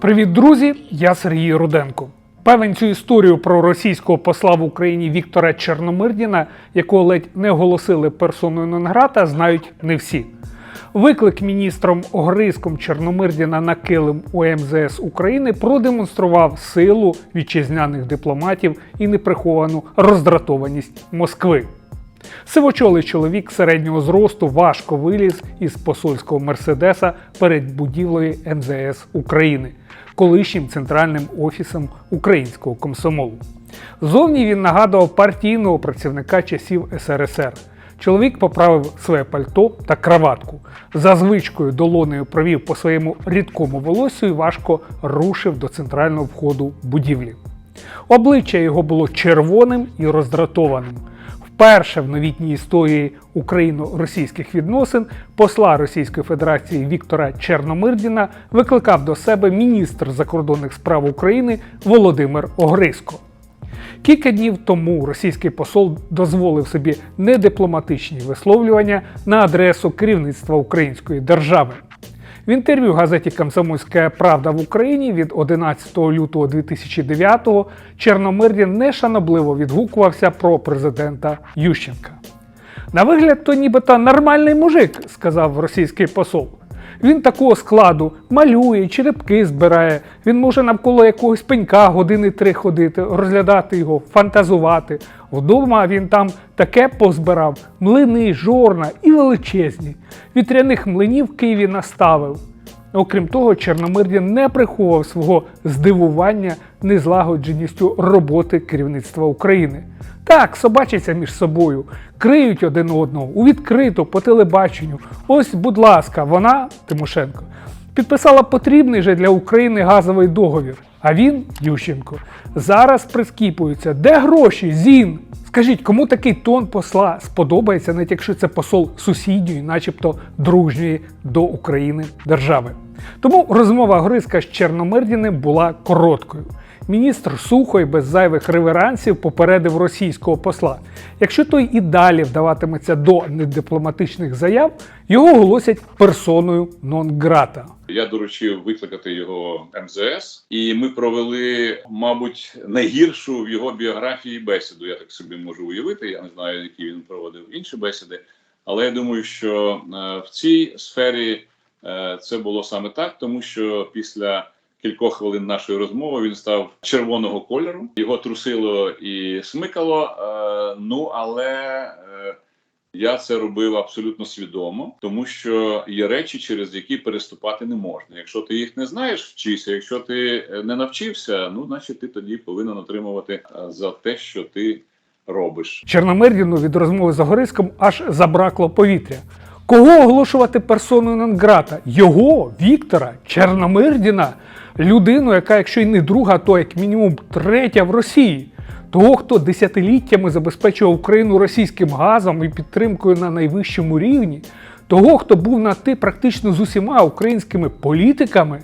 Привіт, друзі! Я Сергій Руденко. Певен цю історію про російського посла в Україні Віктора Чорномирдіна, якого ледь не оголосили персоною Нонграта, знають не всі. Виклик міністром Огризком Чорномирдіна на килим у МЗС України продемонстрував силу вітчизняних дипломатів і неприховану роздратованість Москви. Сивочолий чоловік середнього зросту важко виліз із посольського мерседеса перед будівлею МЗС України, колишнім центральним офісом українського комсомолу. Зовні він нагадував партійного працівника часів СРСР. Чоловік поправив своє пальто та краватку. За звичкою долонею провів по своєму рідкому волосю і важко рушив до центрального входу будівлі. Обличчя його було червоним і роздратованим. Вперше в новітній історії україно-російських відносин посла Російської Федерації Віктора Черномирдіна викликав до себе міністр закордонних справ України Володимир Огризко. Кілька днів тому російський посол дозволив собі недипломатичні висловлювання на адресу керівництва української держави. В інтерв'ю газеті Комсомольська Правда в Україні від 11 лютого 2009-го Чорномирдін нешанобливо відгукувався про президента Ющенка. На вигляд, то нібито нормальний мужик, сказав російський посол. Він такого складу малює, черепки збирає. Він може навколо якогось пенька години три ходити, розглядати його, фантазувати. Вдома він там таке позбирав: млини, жорна і величезні. Вітряних млинів в Києві наставив. Окрім того, Чорномирдін не приховував свого здивування незлагодженістю роботи керівництва України. Так, собачаться між собою, криють один одного у відкрито по телебаченню. Ось, будь ласка, вона, Тимошенко, підписала потрібний же для України газовий договір. А він, Ющенко, зараз прискіпується. Де гроші? Зін? Скажіть, кому такий тон посла сподобається, навіть якщо це посол сусідньої, начебто дружньої до України держави. Тому розмова Гризка з Чорномирдіним була короткою. Міністр сухо і без зайвих реверансів попередив російського посла. Якщо той і далі вдаватиметься до недипломатичних заяв, його оголосять персоною нон-грата. Я доручив викликати його МЗС, і ми провели, мабуть, найгіршу в його біографії бесіду. Я так собі можу уявити. Я не знаю, які він проводив інші бесіди, але я думаю, що е, в цій сфері е, це було саме так, тому що після кількох хвилин нашої розмови він став червоного кольору. Його трусило і смикало. е, Ну але е, я це робив абсолютно свідомо, тому що є речі, через які переступати не можна. Якщо ти їх не знаєш, вчися. Якщо ти е, не навчився, ну значить ти тоді повинен отримувати за те, що ти робиш. Чорномирдіну від розмови з Огриском аж забракло повітря. Кого оголошувати персоною нон-грата? Його, Віктора, Чорномирдіна, людину, яка, якщо й не друга, то як мінімум третя в Росії. Того, хто десятиліттями забезпечував Україну російським газом і підтримкою на найвищому рівні, того, хто був на ти практично з усіма українськими політиками.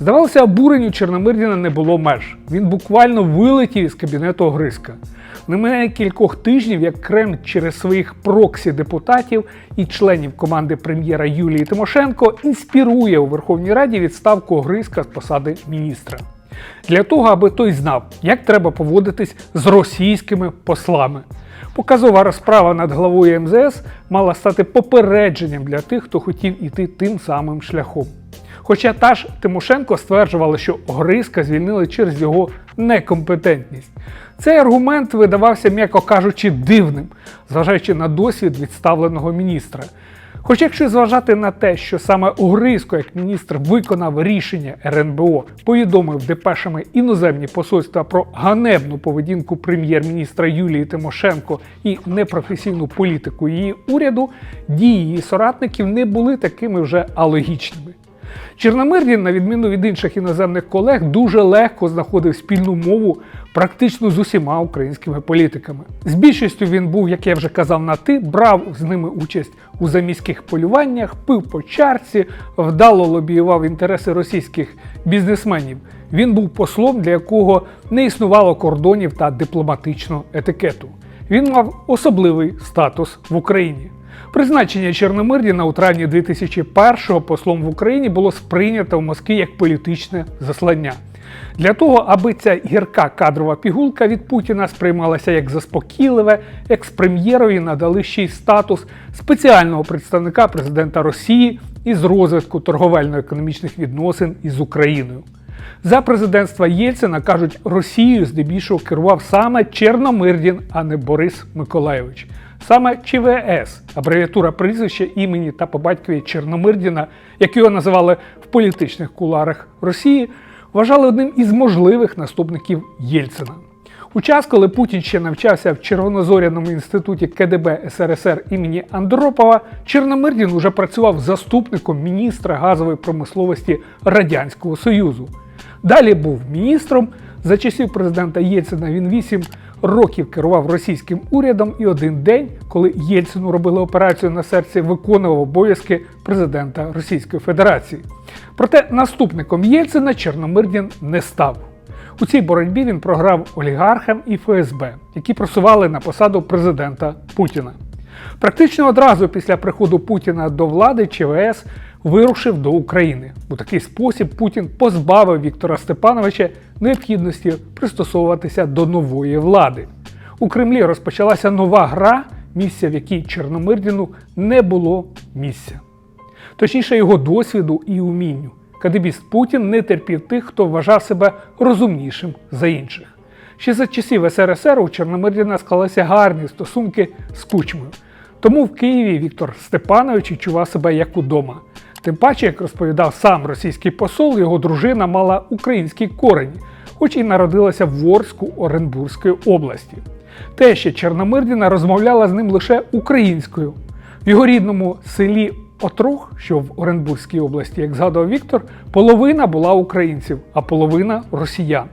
Здавалося, обуренню Чорномирдіна не було меж. Він буквально вилетів із кабінету Огриска. Не минає кількох тижнів, як Кремль через своїх проксі депутатів і членів команди прем'єра Юлії Тимошенко інспірує у Верховній Раді відставку Огриска з посади міністра. Для того, аби той знав, як треба поводитись з російськими послами. Показова розправа над главою МЗС мала стати попередженням для тих, хто хотів іти тим самим шляхом. Хоча та ж Тимошенко стверджувала, що Гризка звільнили через його некомпетентність. Цей аргумент видавався, м'яко кажучи, дивним, зважаючи на досвід відставленого міністра. Хоч якщо зважати на те, що саме Угризко, як міністр, виконав рішення РНБО, повідомив депешами іноземні посольства про ганебну поведінку прем'єр-міністра Юлії Тимошенко і непрофесійну політику її уряду, дії її соратників не були такими вже алогічними. Чорномирдін, на відміну від інших іноземних колег, дуже легко знаходив спільну мову практично з усіма українськими політиками. З більшістю він був, як я вже казав, на ти, брав з ними участь у заміських полюваннях, пив по чарці, вдало лобіював інтереси російських бізнесменів. Він був послом, для якого не існувало кордонів та дипломатичного етикету. Він мав особливий статус в Україні. Призначення Чорномирдіна у травні 2001-го послом в Україні було сприйнято в Москві як політичне заслання. Для того, аби ця гірка кадрова пігулка від Путіна сприймалася як заспокійливе, екс-прем'єрові надали ще й статус спеціального представника президента Росії із розвитку торговельно-економічних відносин із Україною. За президентства Єльцина кажуть, Росією здебільшого керував саме Черномирдін, а не Борис Миколайович. Саме ЧВС, абревіатура прізвища імені та по батькові Чорномирдіна, як його називали в політичних куларах Росії, вважали одним із можливих наступників Єльцина. У час, коли Путін ще навчався в Червонозоряному інституті КДБ СРСР імені Андропова, Чорномирдін уже працював заступником міністра газової промисловості Радянського Союзу. Далі був міністром. За часів президента Єльцина він 8 років керував російським урядом і один день, коли Єльцину робили операцію на серці, виконував обов'язки президента Російської Федерації. Проте наступником Єльцина Чорномирдін не став. У цій боротьбі він програв олігархам і ФСБ, які просували на посаду президента Путіна. Практично одразу після приходу Путіна до влади ЧВС вирушив до України. У такий спосіб Путін позбавив Віктора Степановича необхідності пристосовуватися до нової влади. У Кремлі розпочалася нова гра, місця в якій Чорномирдіну не було місця. Точніше, його досвіду і умінню. Кадебіст Путін не терпів тих, хто вважав себе розумнішим за інших. Ще за часів СРСР у Чорномирдіна склалися гарні стосунки з кучмою. Тому в Києві Віктор Степанович відчував себе як удома. Тим паче, як розповідав сам російський посол, його дружина мала українські корені, хоч і народилася в Ворську Оренбурзької області. Теща Чорномирдіна розмовляла з ним лише українською. В його рідному селі Отрог, що в Оренбурзькій області, як згадував Віктор, половина була українців, а половина росіян.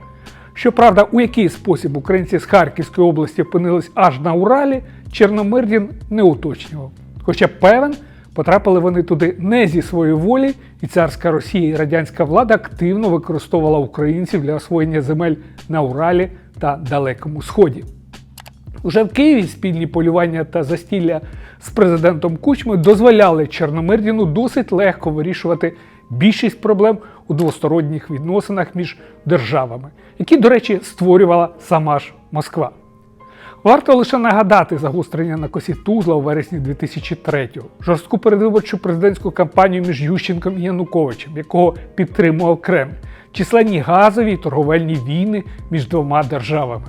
Щоправда, у який спосіб українці з Харківської області опинились аж на Уралі, Чорномирдін не уточнював. Хоча певен, потрапили вони туди не зі своєї волі, і царська Росія і радянська влада активно використовувала українців для освоєння земель на Уралі та Далекому Сході. Уже в Києві спільні полювання та застілля з президентом Кучмою дозволяли Чорномирдіну досить легко вирішувати більшість проблем у двосторонніх відносинах між державами, які, до речі, створювала сама ж Москва. Варто лише нагадати загострення на косі Тузла у вересні 2003-го, жорстку передвиборчу президентську кампанію між Ющенком і Януковичем, якого підтримував Кремль, численні газові і торговельні війни між двома державами.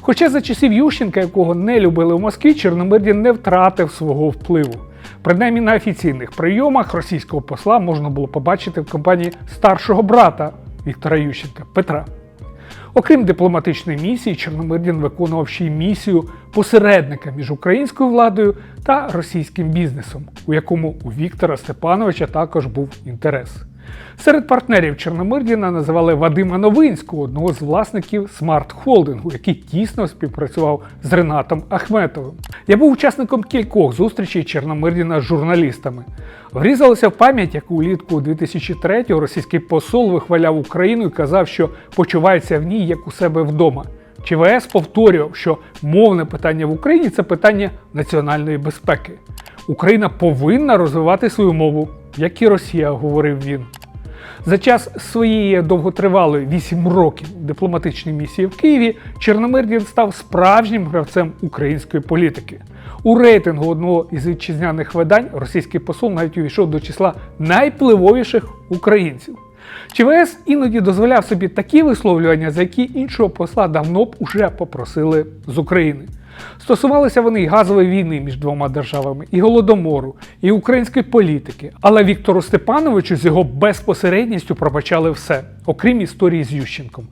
Хоча за часів Ющенка, якого не любили в Москві, Чорномирдін не втратив свого впливу. Принаймні на офіційних прийомах російського посла можна було побачити в компанії старшого брата Віктора Ющенка Петра. Окрім дипломатичної місії, Чорномирдін виконував ще й місію посередника між українською владою та російським бізнесом, у якому у Віктора Степановича також був інтерес. Серед партнерів Чорномирдіна називали Вадима Новинського, одного з власників Смарт Холдингу, який тісно співпрацював з Ренатом Ахметовим. Я був учасником кількох зустрічей Чорномирдіна з журналістами. Врізалося в пам'ять, як улітку 2003-го російський посол вихваляв Україну і казав, що почувається в ній як у себе вдома. ЧВС повторював, що мовне питання в Україні це питання національної безпеки. Україна повинна розвивати свою мову, як і Росія, говорив він. За час своєї довготривалої 8 років дипломатичної місії в Києві Чорномирдін став справжнім гравцем української політики. У рейтингу одного із вітчизняних видань російський посол навіть увійшов до числа найвпливовіших українців. ЧВС іноді дозволяв собі такі висловлювання, за які іншого посла давно б уже попросили з України. Стосувалися вони й газової війни між двома державами, і голодомору, і української політики. Але Віктору Степановичу з його безпосередністю пробачали все, окрім історії з Ющенком.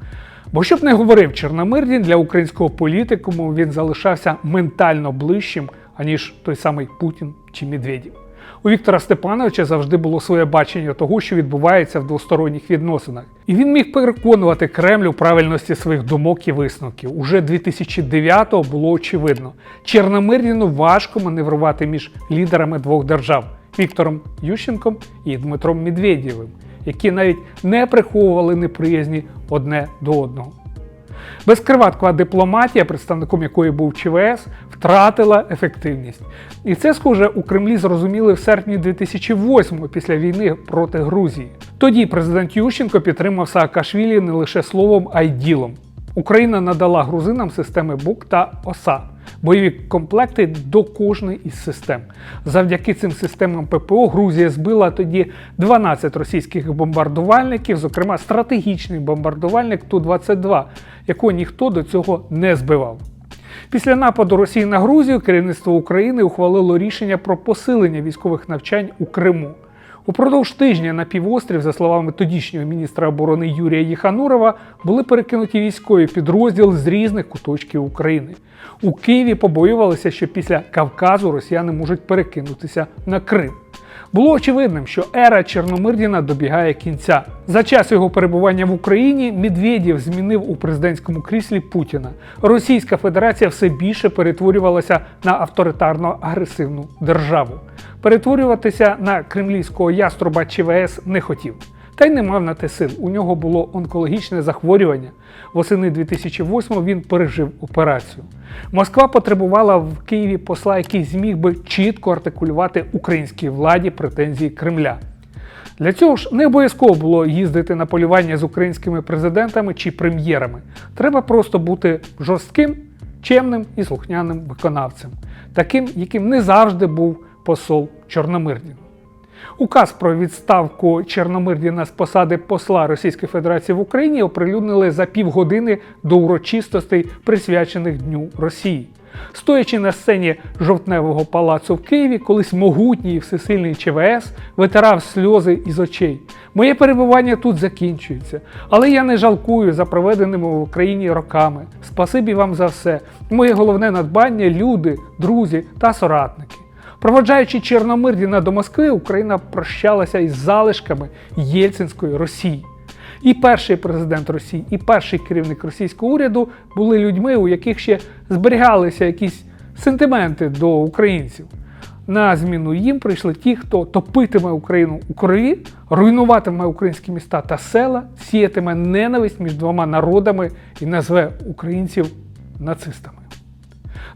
Бо щоб не говорив Чорномирдін, для українського політикуму він залишався ментально ближчим, аніж той самий Путін чи Медведєв. У Віктора Степановича завжди було своє бачення того, що відбувається в двосторонніх відносинах. І він міг переконувати Кремль у правильності своїх думок і висновків. Уже 2009-го було очевидно, Чорномирдіну важко маневрувати між лідерами двох держав Віктором Ющенком і Дмитром Медведєвим, які навіть не приховували неприязні одне до одного. Безкриваткова дипломатія, представником якої був ЧВС, втратила ефективність. І це, схоже, у Кремлі зрозуміли в серпні 2008-го після війни проти Грузії. Тоді президент Ющенко підтримав Саакашвілі не лише словом, а й ділом. Україна надала грузинам системи БУК та ОСА, бойові комплекти до кожної із систем. Завдяки цим системам ППО Грузія збила тоді 12 російських бомбардувальників, зокрема стратегічний бомбардувальник Ту-22, якого ніхто до цього не збивав. Після нападу Росії на Грузію керівництво України ухвалило рішення про посилення військових навчань у Криму. Упродовж тижня на півострів, за словами тодішнього міністра оборони Юрія Єханурова, були перекинуті військові підрозділи з різних куточків України. У Києві побоювалися, що після Кавказу росіяни можуть перекинутися на Крим. Було очевидним, що ера Чорномирдіна добігає кінця. За час його перебування в Україні Медведєв змінив у президентському кріслі Путіна. Російська Федерація все більше перетворювалася на авторитарно агресивну державу. Перетворюватися на кремлівського яструба ЧВС не хотів. Та й не мав на те сил. У нього було онкологічне захворювання. Восени 2008 він пережив операцію. Москва потребувала в Києві посла, який зміг би чітко артикулювати українській владі претензії Кремля. Для цього ж не обов'язково було їздити на полювання з українськими президентами чи прем'єрами. Треба просто бути жорстким, чемним і слухняним виконавцем, таким, яким не завжди був посол Чорномирдін. Указ про відставку Чорномирдіна з посади посла Російської Федерації в Україні оприлюднили за півгодини до урочистостей, присвячених Дню Росії. Стоячи на сцені жовтневого палацу в Києві, колись могутній і всесильний ЧВС витирав сльози із очей. Моє перебування тут закінчується, але я не жалкую за проведеними в Україні роками. Спасибі вам за все. Моє головне надбання люди, друзі та соратники. Проводжаючи Чорномирдіна до Москви, Україна прощалася із залишками Єльцинської Росії. І перший президент Росії, і перший керівник російського уряду були людьми, у яких ще зберігалися якісь сентименти до українців. На зміну їм прийшли ті, хто топитиме Україну у крові, руйнуватиме українські міста та села, сіятиме ненависть між двома народами і назве українців нацистами.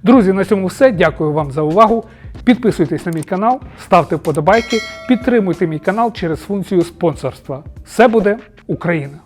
Друзі, на цьому все. Дякую вам за увагу. Підписуйтесь на мій канал, ставте вподобайки, підтримуйте мій канал через функцію спонсорства. Все буде Україна!